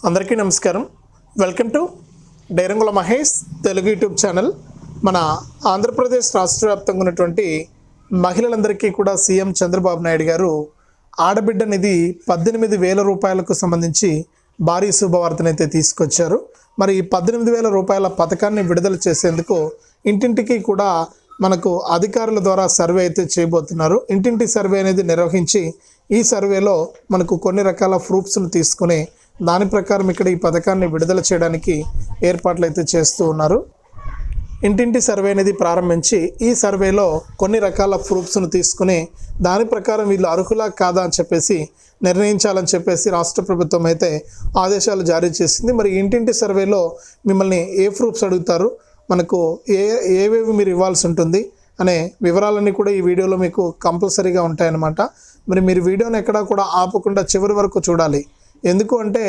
అందరికీ నమస్కారం. Welcome to డైరంగుల Mahesh Telugu YouTube channel. మన ఆంధ్రప్రదేశ్ రాష్ట్ర వ్యాప్తంగా ఉన్నటువంటి మహిళలందరికీ కూడా సీఎం చంద్రబాబు నాయుడు గారు ఆడబిడ్డ నిధి పద్దెనిమిది వేల రూపాయలకు సంబంధించి భారీ శుభవార్తనైతే తీసుకొచ్చారు. మరి ఈ పద్దెనిమిది వేల రూపాయల పథకాన్ని విడుదల చేసేందుకు ఇంటింటికి కూడా మనకు అధికారుల ద్వారా సర్వే అయితే చేయబోతున్నారు. ఇంటింటి సర్వే అనేది నిర్వహించి ఈ సర్వేలో మనకు కొన్ని రకాల ప్రూఫ్స్ను తీసుకుని దాని ప్రకారం ఇక్కడ ఈ పథకాన్ని విడుదల చేయడానికి ఏర్పాట్లు అయితే చేస్తూ ఉన్నారు. ఇంటింటి సర్వే అనేది ప్రారంభించి ఈ సర్వేలో కొన్ని రకాల ప్రూఫ్స్ను తీసుకుని దాని ప్రకారం వీళ్ళు అర్హులా కాదా అని చెప్పేసి నిర్ణయించాలని చెప్పేసి రాష్ట్ర ప్రభుత్వం అయితే ఆదేశాలు జారీ చేసింది. మరి ఇంటింటి సర్వేలో మిమ్మల్ని ఏ ప్రూఫ్స్ అడుగుతారు? మనకు ఏ ఏవేవి మీరు ఇవ్వాల్సి ఉంటుంది అనే వివరాలన్నీ కూడా ఈ వీడియోలో మీకు కంపల్సరీగా ఉంటాయన్నమాట. మరి మీరు వీడియోని ఎక్కడా కూడా ఆపకుండా చివరి వరకు చూడాలి. ఎందుకు అంటే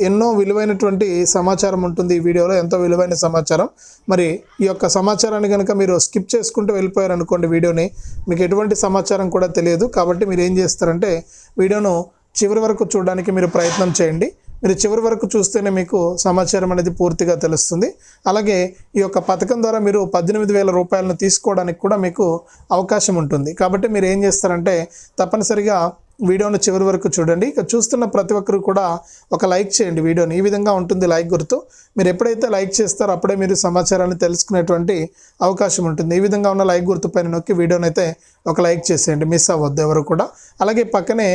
ఎన్నో విలువైనటువంటి సమాచారం ఉంటుంది ఈ వీడియోలో ఎంతో విలువైన సమాచారం. మరి ఈ యొక్క సమాచారాన్ని కనుక మీరు స్కిప్ చేసుకుంటూ వెళ్ళిపోయారు అనుకోండి వీడియోని మీకు ఎటువంటి సమాచారం కూడా తెలియదు. కాబట్టి మీరు ఏం చేస్తారంటే వీడియోను చివరి వరకు చూడడానికి మీరు ప్రయత్నం చేయండి. మీరు చివరి వరకు చూస్తేనే మీకు సమాచారం అనేది పూర్తిగా తెలుస్తుంది. అలాగే ఈ యొక్క పథకం ద్వారా మీరు పద్దెనిమిది వేల రూపాయలను తీసుకోవడానికి కూడా మీకు అవకాశం ఉంటుంది. కాబట్టి మీరు ఏం చేస్తారంటే తప్పనిసరిగా వీడియోను చివరి వరకు చూడండి. ఇక చూస్తున్న ప్రతి ఒక్కరు కూడా ఒక లైక్ చేయండి వీడియోని. ఈ విధంగా ఉంటుంది లైక్ గుర్తు. మీరు ఎప్పుడైతే లైక్ చేస్తారో అప్పుడే మీరు సమాచారాన్ని తెలుసుకునేటువంటి అవకాశం ఉంటుంది. ఈ విధంగా ఉన్న లైక్ గుర్తు పైన నొక్కి వీడియోని అయితే ఒక లైక్ చేసేయండి. మిస్ అవ్వద్దు ఎవరు కూడా. అలాగే పక్కనే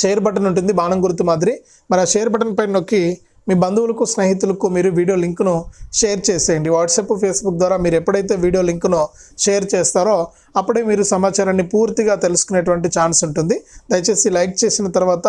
షేర్ బటన్ ఉంటుంది బాణం గుర్తు మాదిరి. మరి ఆ షేర్ బటన్ పైన నొక్కి మీ బంధువులకు స్నేహితులకు మీరు వీడియో లింకును షేర్ చేసేయండి. వాట్సాప్ ఫేస్బుక్ ద్వారా మీరు ఎప్పుడైతే వీడియో లింక్ను షేర్ చేస్తారో అప్పుడే మీరు సమాచారాన్ని పూర్తిగా తెలుసుకునేటువంటి ఛాన్స్ ఉంటుంది. దయచేసి లైక్ చేసిన తర్వాత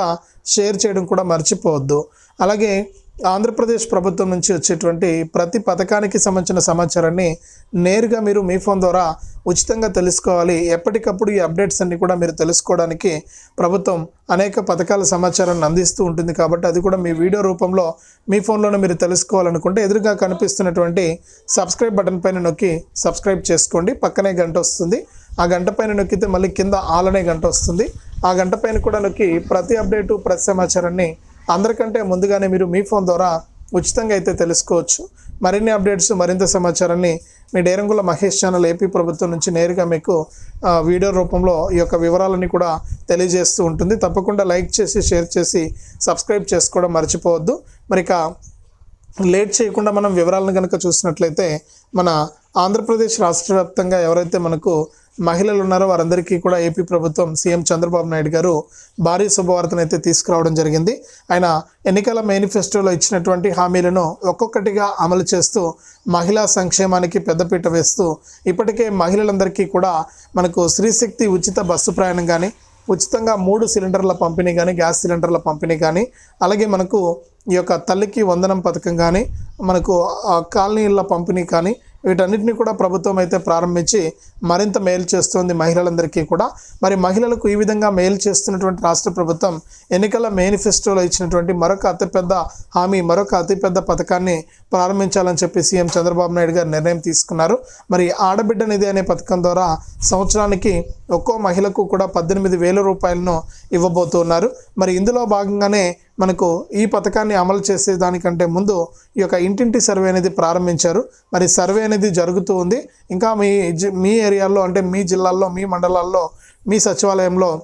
షేర్ చేయడం కూడా మర్చిపోవద్దు. అలాగే ఆంధ్రప్రదేశ్ ప్రభుత్వం నుంచి వచ్చేటువంటి ప్రతి పథకానికి సంబంధించిన సమాచారాన్ని నేరుగా మీరు మీ ఫోన్ ద్వారా ఉచితంగా తెలుసుకోవాలి. ఎప్పటికప్పుడు ఈ అప్డేట్స్ అన్ని కూడా మీరు తెలుసుకోవడానికి ప్రభుత్వం అనేక పథకాల సమాచారాన్ని అందిస్తూ ఉంటుంది కాబట్టి అది కూడా మీ వీడియో రూపంలో మీ ఫోన్లోనే మీరు తెలుసుకోవాలనుకుంటే ఎదురుగా కనిపిస్తున్నటువంటి సబ్స్క్రైబ్ బటన్ పైన నొక్కి సబ్స్క్రైబ్ చేసుకోండి. పక్కనే గంట వస్తుంది. ఆ గంట పైన నొక్కితే మళ్ళీ కింద ఆలనే గంట వస్తుంది. ఆ గంట పైన కూడా నొక్కి ప్రతి అప్డేటు ప్రతి సమాచారాన్ని అందరికంటే ముందుగానే మీరు మీ ఫోన్ ద్వారా ఉచితంగా అయితే తెలుసుకోవచ్చు. మరిన్ని అప్డేట్స్ మరింత సమాచారాన్ని మీ డేరంగుల మహేష్ ఛానల్ ఏపీ ప్రభుత్వం నుంచి నేరుగా మీకు వీడియో రూపంలో ఈ యొక్క వివరాలన్నీ కూడా తెలియజేస్తూ ఉంటుంది. తప్పకుండా లైక్ చేసి షేర్ చేసి సబ్స్క్రైబ్ చేసుకోవడం మర్చిపోవద్దు. మరి ఇక లేట్ చేయకుండా మనం వివరాలను కనుక చూసినట్లయితే మన ఆంధ్రప్రదేశ్ రాష్ట్ర వ్యాప్తంగా ఎవరైతే మనకు మహిళలు ఉన్నారో వారందరికీ కూడా ఏపీ ప్రభుత్వం సీఎం చంద్రబాబు నాయుడు గారు భారీ శుభవార్తనైతే తీసుకురావడం జరిగింది. ఆయన ఎన్నికల మేనిఫెస్టోలో ఇచ్చినటువంటి హామీలను ఒక్కొక్కటిగా అమలు చేస్తూ మహిళా సంక్షేమానికి పెద్దపీట వేస్తూ ఇప్పటికే మహిళలందరికీ కూడా మనకు స్త్రీశక్తి ఉచిత బస్సు ప్రయాణం కానీ ఉచితంగా మూడు సిలిండర్ల పంపిణీ కానీ గ్యాస్ సిలిండర్ల పంపిణీ కానీ అలాగే మనకు ఈ యొక్క తల్లికి వందనం పథకం కానీ మనకు కాలనీల పంపిణీ కానీ వీటన్నిటిని కూడా ప్రభుత్వం అయితే ప్రారంభించి మరింత మేలు చేస్తోంది మహిళలందరికీ కూడా. మరి మహిళలకు ఈ విధంగా మేలు చేస్తున్నటువంటి రాష్ట్ర ప్రభుత్వం ఎన్నికల మేనిఫెస్టోలో ఇచ్చినటువంటి మరొక అతిపెద్ద హామీ మరొక అతిపెద్ద పథకాన్ని ప్రారంభించాలని చెప్పి సీఎం చంద్రబాబు నాయుడు గారు నిర్ణయం తీసుకున్నారు. మరి ఆడబిడ్డ నిధి అనే పథకం ద్వారా సంవత్సరానికి ఒక్కో మహిళకు కూడా పద్దెనిమిది వేల రూపాయలను ఇవ్వబోతున్నారు. మరి ఇందులో భాగంగానే మనకు ఈ పథకాన్ని అమలు చేసే దానికంటే ముందు ఈ యొక్క ఇంటింటి సర్వే అనేది ప్రారంభించారు. మరి సర్వే అనేది జరుగుతూ ఉంది. ఇంకా మీ జి- మీ ఏరియాల్లో అంటే మీ జిల్లాల్లో మీ మండలాల్లో మీ సచివాలయంలో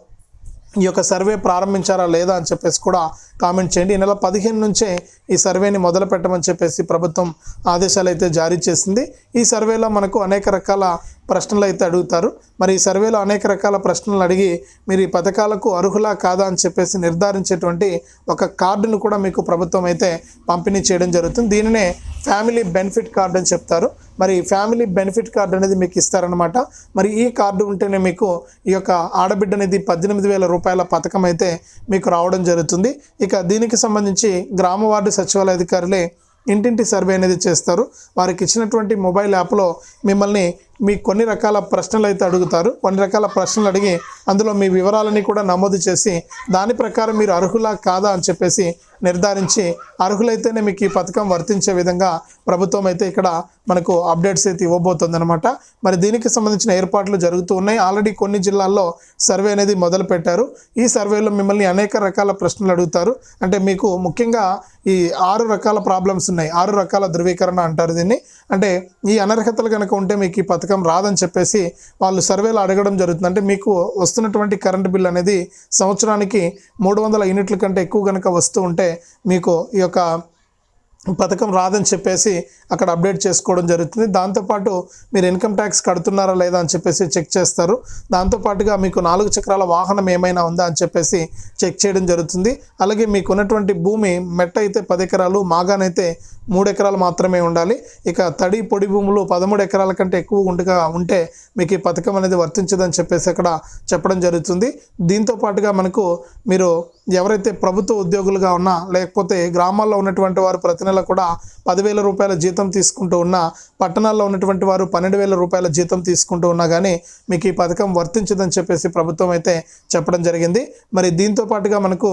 ఈ యొక్క సర్వే ప్రారంభించారా లేదా అని చెప్పేసి కూడా కామెంట్ చేయండి. ఈ నెల పదిహేను నుంచే ఈ సర్వేని మొదలు పెట్టమని చెప్పేసి ప్రభుత్వం ఆదేశాలు అయితే జారీ చేసింది. ఈ సర్వేలో మనకు అనేక రకాల ప్రశ్నలు అయితే అడుగుతారు. మరి ఈ సర్వేలో అనేక రకాల ప్రశ్నలు అడిగి మీరు ఈ పథకాలకు అర్హులా కాదా అని చెప్పేసి నిర్ధారించేటువంటి ఒక కార్డును కూడా మీకు ప్రభుత్వం అయితే పంపిణీ చేయడం జరుగుతుంది. దీనినే ఫ్యామిలీ బెనిఫిట్ కార్డు అని చెప్తారు. మరి ఫ్యామిలీ బెనిఫిట్ కార్డు అనేది మీకు ఇస్తారనమాట మరి ఈ కార్డు ఉంటేనే మీకు ఈ యొక్క ఆడబిడ్డ అనేది పద్దెనిమిది వేల రూపాయల పథకం అయితే మీకు రావడం జరుగుతుంది. ఇక దీనికి సంబంధించి గ్రామ వార్డు సచివాలయ అధికారులే ఇంటింటి సర్వే అనేది చేస్తారు. వారికి ఇచ్చినటువంటి మొబైల్ యాప్లో మిమ్మల్ని మీ కొన్ని రకాల ప్రశ్నలు అయితే అడుగుతారు. కొన్ని రకాల ప్రశ్నలు అడిగి అందులో మీ వివరాలని కూడా నమోదు చేసి దాని ప్రకారం మీరు అర్హులా కాదా అని చెప్పేసి నిర్ధారించి అర్హులైతేనే మీకు ఈ పథకం వర్తించే విధంగా ప్రభుత్వం అయితే ఇక్కడ మనకు అప్డేట్స్ అయితే ఇవ్వబోతుంది అనమాట మరి దీనికి సంబంధించిన ఏర్పాట్లు జరుగుతూ ఉన్నాయి. ఆల్రెడీ కొన్ని జిల్లాల్లో సర్వే అనేది మొదలు పెట్టారు ఈ సర్వేలో మిమ్మల్ని అనేక రకాల ప్రశ్నలు అడుగుతారు. అంటే మీకు ముఖ్యంగా ఈ ఆరు రకాల ప్రాబ్లమ్స్ ఉన్నాయి. ఆరు రకాల ధృవీకరణ అంటారు దీన్ని. అంటే ఈ అనర్హతలు కనుక ఉంటే మీకు ఈ పథకం రాదని చెప్పేసి వాళ్ళు సర్వేలు అడగడం జరుగుతుంది. అంటే మీకు వస్తున్నటువంటి కరెంటు బిల్ అనేది సంవత్సరానికి మూడు వందల యూనిట్ల కంటే ఎక్కువ కనుక వస్తూ ఉంటే మీకు ఈ యొక్క పథకం రాదని చెప్పేసి అక్కడ అప్డేట్ చేసుకోవడం జరుగుతుంది. దాంతోపాటు మీరు ఇన్కమ్ ట్యాక్స్ కడుతున్నారా లేదా అని చెప్పేసి చెక్ చేస్తారు. దాంతోపాటుగా మీకు నాలుగు చక్రాల వాహనం ఏమైనా ఉందా అని చెప్పేసి చెక్ చేయడం జరుగుతుంది. అలాగే మీకు ఉన్నటువంటి భూమి మెట్ట అయితే పది ఎకరాలు మాగానైతే మూడు ఎకరాలు మాత్రమే ఉండాలి. ఇక తడి పొడి భూములు పదమూడు ఎకరాల కంటే ఎక్కువ ఉండగా ఉంటే మీకు ఈ పథకం అనేది వర్తించదని చెప్పేసి అక్కడ చెప్పడం జరుగుతుంది. దీంతో పాటుగా మనకు మీరు ఎవరైతే ప్రభుత్వ ఉద్యోగులుగా ఉన్నా లేకపోతే గ్రామాల్లో ఉన్నటువంటి వారు ప్రతి నెల కూడా పదివేల రూపాయల జీతం తీసుకుంటూ ఉన్నా పట్టణాల్లో ఉన్నటువంటి వారు పన్నెండు వేల రూపాయల జీతం తీసుకుంటూ ఉన్నా కానీ మీకు ఈ పథకం వర్తించదని చెప్పేసి ప్రభుత్వం అయితే చెప్పడం జరిగింది. మరి దీంతో పాటుగా మనకు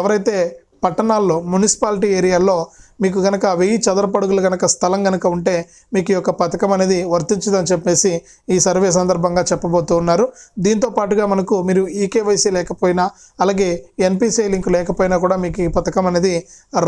ఎవరైతే పట్టణాల్లో మున్సిపాలిటీ ఏరియాల్లో మీకు కనుక వెయ్యి చదరపడుగులు కనుక స్థలం కనుక ఉంటే మీకు ఈ యొక్క పథకం అనేది వర్తించదని చెప్పేసి ఈ సర్వే సందర్భంగా చెప్పబోతూ ఉన్నారు. దీంతో పాటుగా మనకు మీరు ఈకేవైసీ లేకపోయినా అలాగే ఎన్పిసిఐ లింక్ లేకపోయినా కూడా మీకు ఈ పథకం అనేది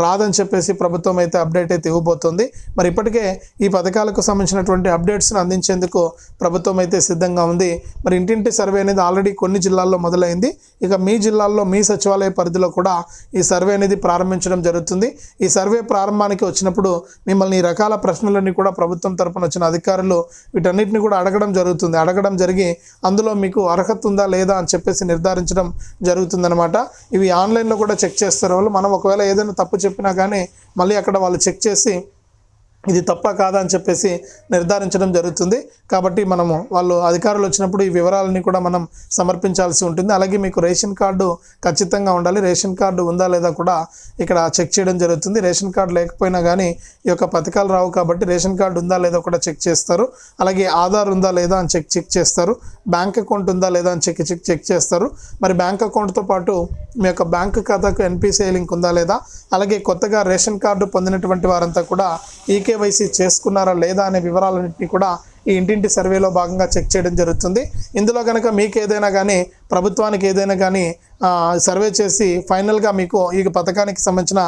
రాదని చెప్పేసి ప్రభుత్వం అయితే అప్డేట్ అయితే ఇవ్వబోతోంది. మరి ఇప్పటికే ఈ పథకాలకు సంబంధించినటువంటి అప్డేట్స్ను అందించేందుకు ప్రభుత్వం అయితే సిద్ధంగా ఉంది. మరి ఇంటింటి సర్వే అనేది ఆల్రెడీ కొన్ని జిల్లాల్లో మొదలైంది. ఇక మీ జిల్లాల్లో మీ సచివాలయ పరిధిలో కూడా ఈ సర్వే అనేది ప్రారంభించడం జరుగుతుంది. ఈ సర్వే ప్రారంభానికి వచ్చినప్పుడు మిమ్మల్ని రకాల ప్రశ్నలన్నీ కూడా ప్రభుత్వం తరపున వచ్చిన అధికారులు వీటన్నిటిని కూడా అడగడం జరుగుతుంది. అడగడం జరిగి అందులో మీకు అర్హత ఉందా లేదా అని చెప్పేసి నిర్ధారించడం జరుగుతుందనమాట ఇవి ఆన్లైన్లో కూడా చెక్ చేస్తారు వాళ్ళు. మనం ఒకవేళ ఏదైనా తప్పు చెప్పినా కానీ మళ్ళీ అక్కడ వాళ్ళు చెక్ చేసి ఇది తప్ప కాదా అని చెప్పేసి నిర్ధారించడం జరుగుతుంది. కాబట్టి మనము వాళ్ళు అధికారులు వచ్చినప్పుడు ఈ వివరాలని కూడా మనం సమర్పించాల్సి ఉంటుంది. అలాగే మీకు రేషన్ కార్డు ఖచ్చితంగా ఉండాలి. రేషన్ కార్డు ఉందా లేదా కూడా ఇక్కడ చెక్ చేయడం జరుగుతుంది. రేషన్ కార్డు లేకపోయినా కానీ ఈ యొక్క పథకాలు రావు కాబట్టి రేషన్ కార్డు ఉందా లేదా కూడా చెక్ చేస్తారు. అలాగే ఆధార్ ఉందా లేదా అని చెక్ చెక్ చేస్తారు. బ్యాంక్ అకౌంట్ ఉందా లేదా అని చెక్ చెక్ చెక్ చేస్తారు. మరి బ్యాంక్ అకౌంట్తో పాటు మీ యొక్క బ్యాంక్ ఖాతాకు ఎన్పిసిఐ లింక్ ఉందా లేదా? అలాగే కొత్తగా రేషన్ కార్డు పొందినటువంటి వారంతా కూడా ఈకేవైసీ చేసుకున్నారా లేదా అనే వివరాలన్నింటినీ కూడా ఈ ఇంటింటి సర్వేలో భాగంగా చెక్ చేయడం జరుగుతుంది. ఇందులో కనుక మీకు ఏదైనా కానీ ప్రభుత్వానికి ఏదైనా కానీ సర్వే చేసి ఫైనల్గా మీకు ఈ పథకానికి సంబంధించిన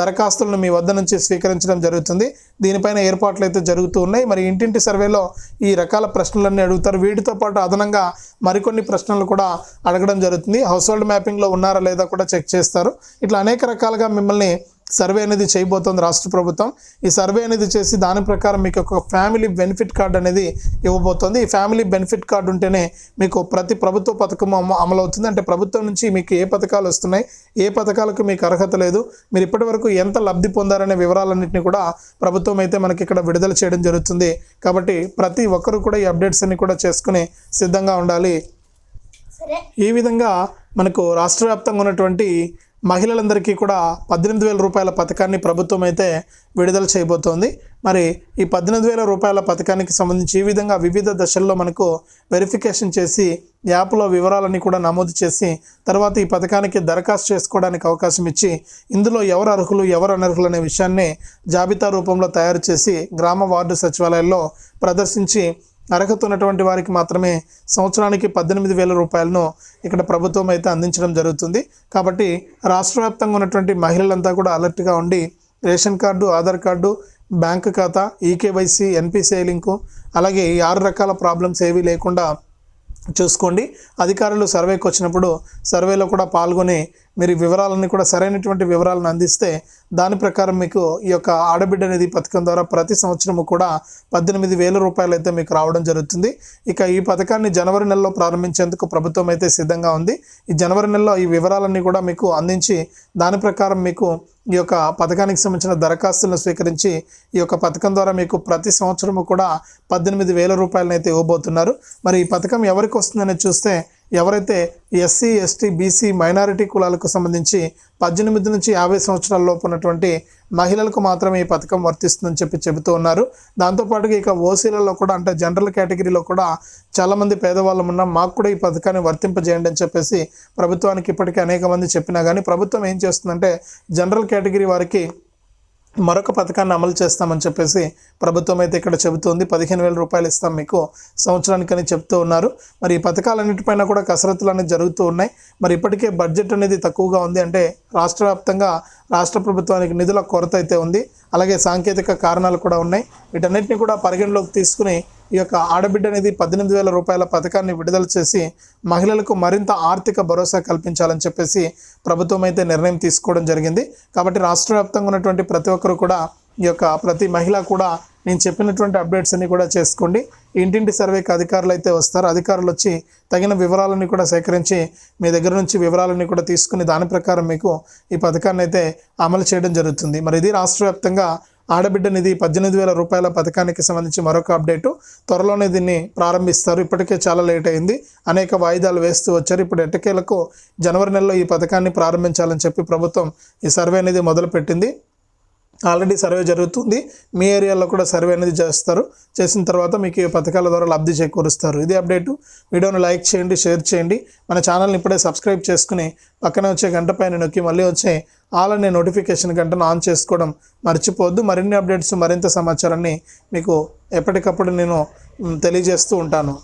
దరఖాస్తులను మీ వద్ద నుంచి స్వీకరించడం జరుగుతుంది. దీనిపైన ఏర్పాట్లు అయితే జరుగుతూ ఉన్నాయి. మరి ఇంటింటి సర్వేలో ఈ రకాల ప్రశ్నలన్నీ అడుగుతారు. వీటితో పాటు అదనంగా మరికొన్ని ప్రశ్నలు కూడా అడగడం జరుగుతుంది. హౌస్ హోల్డ్ మ్యాపింగ్లో ఉన్నారా లేదా కూడా చెక్ చేస్తారు. ఇట్లా అనేక రకాలుగా మిమ్మల్ని సర్వే అనేది చేయబోతోంది రాష్ట్ర ప్రభుత్వం. ఈ సర్వే అనేది చేసి దాని ప్రకారం మీకు ఒక ఫ్యామిలీ బెనిఫిట్ కార్డు అనేది ఇవ్వబోతోంది. ఈ ఫ్యామిలీ బెనిఫిట్ కార్డు ఉంటేనే మీకు ప్రతి ప్రభుత్వ పథకం అమ- అమలవుతుంది. అంటే ప్రభుత్వం నుంచి మీకు ఏ పథకాలు వస్తున్నాయి ఏ పథకాలకు మీకు అర్హత లేదు మీరు ఇప్పటివరకు ఎంత లబ్ధి పొందారనే వివరాలన్నింటినీ కూడా ప్రభుత్వం అయితే మనకి ఇక్కడ విడుదల చేయడం జరుగుతుంది. కాబట్టి ప్రతి ఒక్కరూ కూడా ఈ అప్డేట్స్ అన్ని కూడా చేసుకుని సిద్ధంగా ఉండాలి. ఈ విధంగా మనకు రాష్ట్ర వ్యాప్తంగా ఉన్నటువంటి మహిళలందరికీ కూడా పద్దెనిమిది వేల రూపాయల పథకాన్ని ప్రభుత్వం అయితే విడుదల చేయబోతోంది. మరి ఈ పద్దెనిమిది వేల రూపాయల పథకానికి సంబంధించి ఈ విధంగా వివిధ దశల్లో మనకు వెరిఫికేషన్ చేసి యాప్లో వివరాలన్నీ కూడా నమోదు చేసి తర్వాత ఈ పథకానికి దరఖాస్తు చేసుకోవడానికి అవకాశం ఇచ్చి ఇందులో ఎవరు అర్హులు ఎవరు అనర్హులు అనే విషయాన్ని జాబితా రూపంలో తయారు చేసి గ్రామ వార్డు సచివాలయాల్లో ప్రదర్శించి అర్హత ఉన్నటువంటి వారికి మాత్రమే సంవత్సరానికి పద్దెనిమిది వేల రూపాయలను ఇక్కడ ప్రభుత్వం అయితే అందించడం జరుగుతుంది. కాబట్టి రాష్ట్ర వ్యాప్తంగా ఉన్నటువంటి మహిళలంతా కూడా అలర్ట్గా ఉండి ration card Aadhaar card bank ఖాతా ఈకేవైసీ ఎన్పిసిఐ లింకు అలాగే ఈ ఆరు రకాల ప్రాబ్లమ్స్ ఏవి లేకుండా చూసుకోండి. అధికారులు సర్వేకి వచ్చినప్పుడు సర్వేలో కూడా పాల్గొని మీరు వివరాలన్నీ కూడా సరైనటువంటి వివరాలను అందిస్తే దాని ప్రకారం మీకు ఈ యొక్క ఆడబిడ్డ నిధి పథకం ద్వారా ప్రతి సంవత్సరము కూడా పద్దెనిమిది వేల రూపాయలు అయితే మీకు రావడం జరుగుతుంది. ఇక ఈ పథకాన్ని జనవరి నెలలో ప్రారంభించేందుకు ప్రభుత్వం అయితే సిద్ధంగా ఉంది. ఈ జనవరి నెలలో ఈ వివరాలన్నీ కూడా మీకు అందించి దాని ప్రకారం మీకు ఈ యొక్క పథకానికి సంబంధించిన దరఖాస్తులను స్వీకరించి ఈ యొక్క పథకం ద్వారా మీకు ప్రతి సంవత్సరము కూడా పద్దెనిమిది వేల రూపాయలను అయితే ఇవ్వబోతున్నారు. మరి ఈ పథకం ఎవరికి వస్తుందని చూస్తే ఎవరైతే ఎస్సీ ఎస్టీ బీసీ మైనారిటీ కులాలకు సంబంధించి పద్దెనిమిది నుంచి యాభై సంవత్సరాల లోపు ఉన్నటువంటి మహిళలకు మాత్రమే ఈ పథకం వర్తిస్తుందని చెప్పి చెబుతూ ఉన్నారు. దాంతోపాటుగా ఇక ఓసీలలో కూడా అంటే జనరల్ కేటగిరీలో కూడా చాలామంది పేదవాళ్ళం ఉన్నా మాకు కూడా ఈ పథకాన్ని వర్తింపజేయండి అని చెప్పేసి ప్రభుత్వానికి ఇప్పటికీ అనేక మంది చెప్పినా కానీ ప్రభుత్వం ఏం చేస్తుందంటే జనరల్ కేటగిరీ వారికి మరొక పథకాన్ని అమలు చేస్తామని చెప్పేసి ప్రభుత్వం అయితే ఇక్కడ చెబుతోంది. పదిహేను వేల రూపాయలు ఇస్తాం మీకు సంవత్సరానికని చెప్తూ ఉన్నారు. మరి ఈ పథకాలన్నిటిపైన కూడా కసరత్తులు అనేది జరుగుతూ ఉన్నాయి. మరి ఇప్పటికే బడ్జెట్ అనేది తక్కువగా ఉంది అంటే రాష్ట్ర వ్యాప్తంగా రాష్ట్ర ప్రభుత్వానికి నిధుల కొరత అయితే ఉంది. అలాగే సాంకేతిక కారణాలు కూడా ఉన్నాయి. వీటన్నిటిని కూడా పరిగణలోకి తీసుకుని ఈ యొక్క ఆడబిడ్డ అనేది పద్దెనిమిది వేల రూపాయల పథకాన్ని విడుదల చేసి మహిళలకు మరింత ఆర్థిక భరోసా కల్పించాలని చెప్పేసి ప్రభుత్వం అయితే నిర్ణయం తీసుకోవడం జరిగింది. కాబట్టి రాష్ట్ర వ్యాప్తంగా ఉన్నటువంటి ప్రతి ఒక్కరు కూడా ఈ యొక్క ప్రతి మహిళ కూడా నేను చెప్పినటువంటి అప్డేట్స్ అన్ని కూడా చేసుకోండి. ఇంటింటి సర్వేకి అధికారులు అయితే వస్తారు. అధికారులు వచ్చి తగిన వివరాలని కూడా సేకరించి మీ దగ్గర నుంచి వివరాలని కూడా తీసుకుని దాని ప్రకారం మీకు ఈ పథకాన్ని అయితే అమలు చేయడం జరుగుతుంది. మరి ఇది రాష్ట్ర వ్యాప్తంగా ఆడబిడ్డ నిధి పద్దెనిమిది వేల రూపాయల పథకానికి సంబంధించి మరొక అప్డేటు. త్వరలోనే దీన్ని ప్రారంభిస్తారు. ఇప్పటికే చాలా లేట్ అయింది. అనేక వాయిదాలు వేస్తూ వచ్చారు. ఇప్పుడు ఎట్టకేలకు జనవరి నెలలో ఈ పథకాన్ని ప్రారంభించాలని చెప్పి ప్రభుత్వం ఈ సర్వే అనేది మొదలుపెట్టింది. ఆల్రెడీ సర్వే జరుగుతుంది. మీ ఏరియాలో కూడా సర్వే అనేది చేస్తారు. చేసిన తర్వాత మీకు ఈ పథకాల ద్వారా లబ్ధి చేకూరుస్తారు. ఇది అప్డేటు. వీడియోను లైక్ చేయండి షేర్ చేయండి. మన ఛానల్ని ఇప్పుడే సబ్స్క్రైబ్ చేసుకుని పక్కన వచ్చే గంట పైన నొక్కి మళ్ళీ వచ్చే ఆల్ అనే నోటిఫికేషన్ గంటను ఆన్ చేసుకోవడం మర్చిపోవద్దు. మరిన్ని అప్డేట్స్ మరింత సమాచారాన్ని మీకు ఎప్పటికప్పుడు నేను తెలియజేస్తూ ఉంటాను.